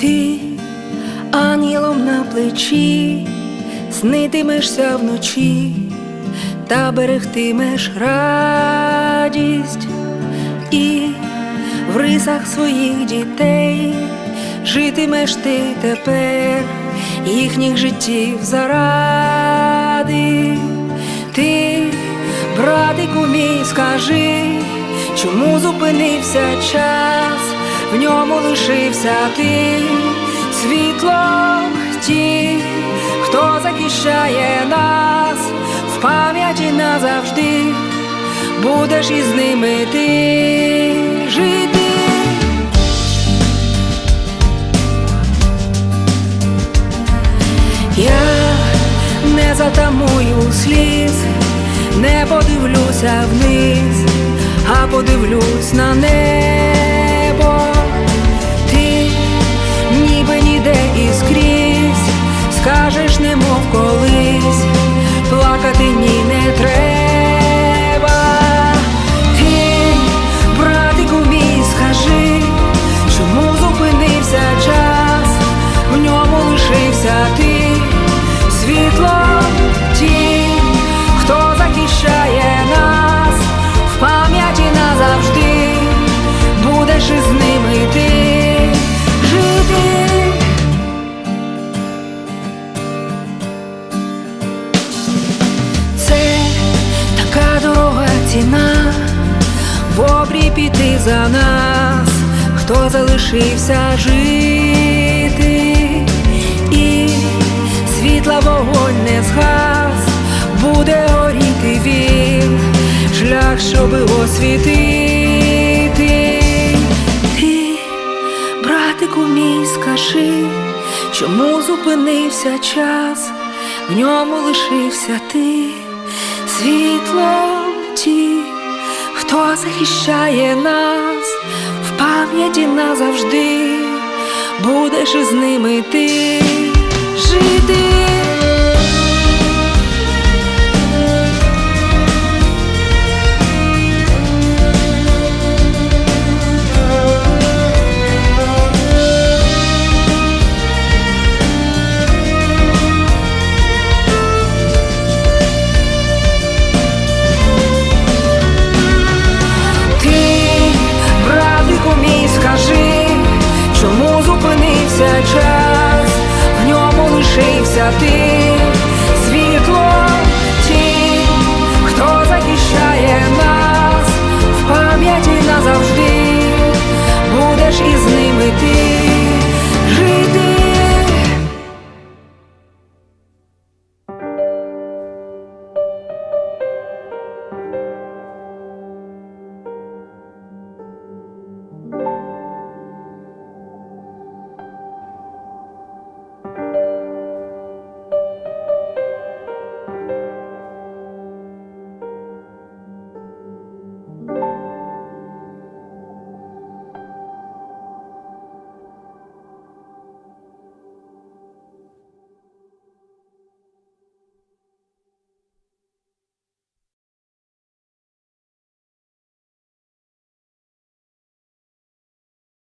Ти ангелом на плечі, снитимешся вночі, та берегтимеш радість і в рисах своїх дітей житимеш ти тепер їхніх життів заради. Ти, братику мій, скажи, чому зупинився час, в ньому лишився ти світлом ті, хто захищає нас в пам'яті назавжди, будеш із ними ти жити. Я не затамую сліз, не подивлюся вниз, а подивлюсь на небо. Скажеш, немов колись, плакати ні піти за нас, хто залишився жити, і світла вогонь не згас, буде горіти він, шлях, щоби освітити. Ти, братику мій, скажи, чому зупинився час, в ньому лишився ти, хто захищає нас в пам'яті назавжди, будеш із ними ти жити. Час, в ньому лишився ти,